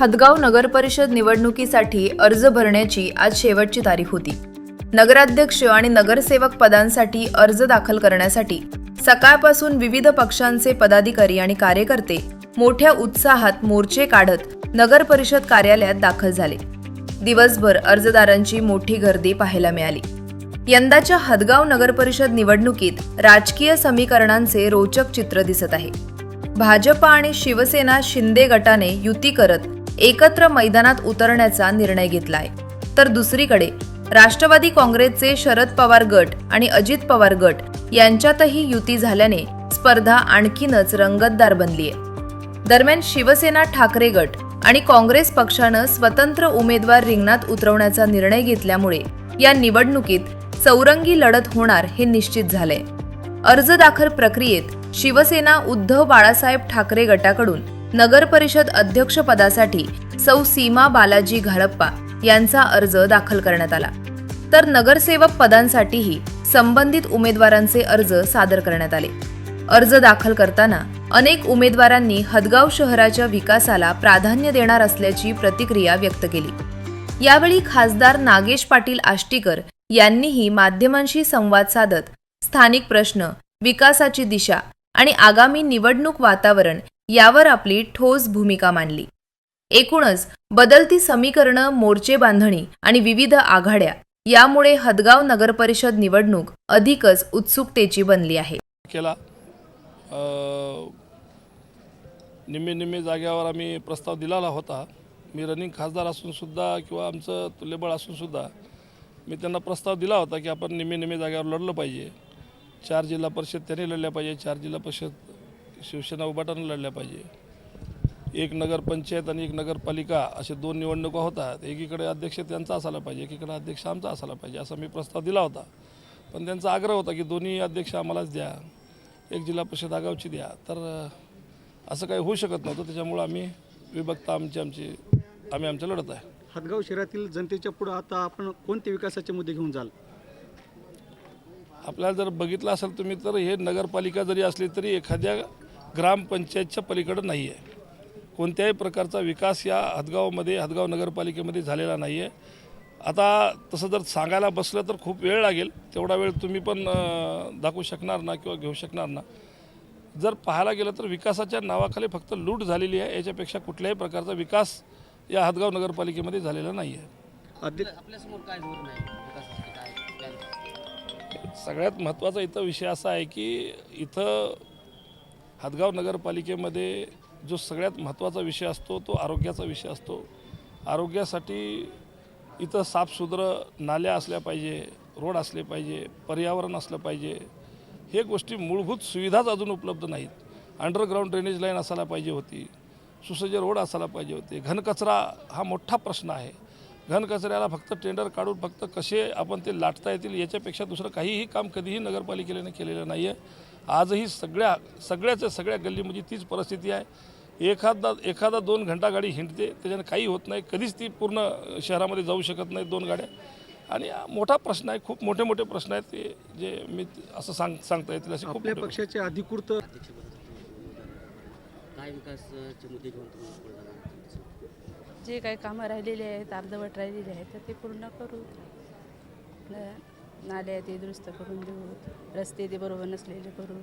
हदगाव नगरपरिषद निवडणुकीसाठी अर्ज भरण्याची आज शेवटची तारीख होती. नगराध्यक्ष आणि नगरसेवक पदांसाठी अर्ज दाखल करण्यासाठी सकाळपासून विविध पक्षांचे पदाधिकारी आणि कार्यकर्ते मोठ्या उत्साहात मोर्चे काढत नगरपरिषद कार्यालयात दाखल झाले. दिवसभर अर्जदारांची मोठी गर्दी पाहायला मिळाली. यंदाच्या हदगाव नगरपरिषद निवडणुकीत राजकीय समीकरणांचे रोचक चित्र दिसत आहे. भाजपा आणि शिवसेना शिंदे गटाने युती करत एकत्र मैदानात उतरण्याचा निर्णय घेतलाय. तर दुसरीकडे राष्ट्रवादी काँग्रेसचे शरद पवार गट आणि अजित पवार गट यांच्यातही युती झाल्याने स्पर्धा आणखीनच रंगतदार बनलीय. दरम्यान शिवसेना ठाकरे गट आणि काँग्रेस पक्षानं स्वतंत्र उमेदवार रिंगणात उतरवण्याचा निर्णय घेतल्यामुळे या निवडणुकीत चौरंगी लढत होणार हे निश्चित झालंय. अर्ज दाखल प्रक्रियेत शिवसेना उद्धव बाळासाहेब ठाकरे गटाकडून नगर परिषद अध्यक्षपदासाठी सौ सीमा बालाजी घाळप्पा यांचा अर्ज दाखल करण्यात आला. तर नगरसेवक पदांसाठीही संबंधित उमेदवारांचे अर्ज सादर करण्यात आले. अर्ज दाखल करताना अनेक उमेदवारांनी हदगाव शहराच्या विकासाला प्राधान्य देणार असल्याची प्रतिक्रिया व्यक्त केली. यावेळी खासदार नागेश पाटील आष्टीकर यांनीही माध्यमांशी संवाद साधत स्थानिक प्रश्न विकासाची दिशा आणि आगामी निवडणूक वातावरण यावर आपली ठोस भूमिका मांडली. एकूणच बदलती समीकरणं मोर्चे बांधणी आणि विविध आघाड्या यामुळे हदगाव नगर परिषद निवडणूक अधिकच उत्सुकतेची बनली आहे. केला. निम्मे निम्मे जाग्यावर आम्ही प्रस्ताव दिलेला होता. मी रनिंग खासदार असूनसुद्धा किंवा आमचं तुल्यबळ असूनसुद्धा मी त्यांना प्रस्ताव दिला होता की आपण निम्मे निम्मे जाग्यावर लढलं पाहिजे. चार जिल्हा परिषद त्यांनी लढल्या पाहिजे चार जिल्हा परिषद शिवसेना उभाटानं लढल्या पाहिजे. एक नगरपंचायत आणि एक नगरपालिका असे दोन निवडणुका होतात. एकीकडे अध्यक्ष त्यांचा असायला पाहिजे एकीकडे अध्यक्ष आमचा असायला पाहिजे असा मी प्रस्ताव दिला होता. पण त्यांचा आग्रह होता की दोन्ही अध्यक्ष आम्हालाच द्या एक जिल्हा परिषद आगावची द्या. तर असं काही होऊ शकत नव्हतं. त्याच्यामुळं आम्ही विभक्त आमची आमची आम्ही आमचं लढत आहे. हदगाव शहरातील जनतेच्या पुढं आता आपण कोणते विकासाचे मुद्दे घेऊन जाल? आपल्याला जर बघितलं असेल तुम्ही तर हे नगरपालिका जरी असली तरी एखाद्या ग्रामपंचायतच्या पलीकडं नाही आहे कोणत्याही प्रकारचा विकास या हदगावमध्ये हदगाव नगरपालिकेमध्ये झालेला नाही आहे आता तसं जर सांगायला बसलं तर खूप वेळ लागेल. तेवढा वेळ तुम्ही पण दाखवू शकणार ना किंवा घेऊ शकणार ना. जर पाहायला गेलं तर विकासाच्या नावाखाली फक्त लूट झालेली आहे. याच्यापेक्षा कुठल्याही प्रकारचा विकास या हदगाव नगरपालिकेमध्ये झालेला नाही आहे? सगळ्यात महत्त्वाचा इथं विषय असा आहे की इथं हदगाव नगरपालिकेमध्ये जो सगळ्यात महत्त्वाचा विषय असतो तो आरोग्याचा विषय असतो. आरोग्यासाठी इथं साफसुथरं नाल्या असल्या पाहिजे रोड असले पाहिजे पर्यावरण असलं पाहिजे हे गोष्टी मूलभूत सुविधाच अजून उपलब्ध नाहीत. अंडरग्राऊंड ड्रेनेज लाईन असायला पाहिजे होती सुसज्ज रोड असायला पाहिजे होते. घनकचरा हा मोठा प्रश्न आहे. घनकचऱ्याला फक्त टेंडर काढून फक्त कसे आपण ते लाटता येतील याच्यापेक्षा दुसरं काहीही काम कधीही नगरपालिकेने केलेलं नाही आहे आजही सगळ्या सगळ्याच्या सगळ्या गल्लीमध्ये तीच परिस्थिती आहे. एखादा एखादा दोन घंटा गाडी हिंडते त्याच्याने काही होत नाही. कधीच ती पूर्ण शहरामध्ये जाऊ शकत नाही दोन गाड्या. आणि मोठा प्रश्न आहे खूप मोठे मोठे प्रश्न आहेत ते जे मी असं सांग सांगता येतील असे खूप पक्षाचे अधिकृत काय विकासाचे मुद्दे घेऊन तुम्ही पुढे जाणार जे काही कामं राहिलेली आहेत अर्धवट राहिलेली आहेत तर ते पूर्ण करू. नाल्या ते दुरुस्त करून देऊ. रस्ते ते बरोबर नसलेले करू.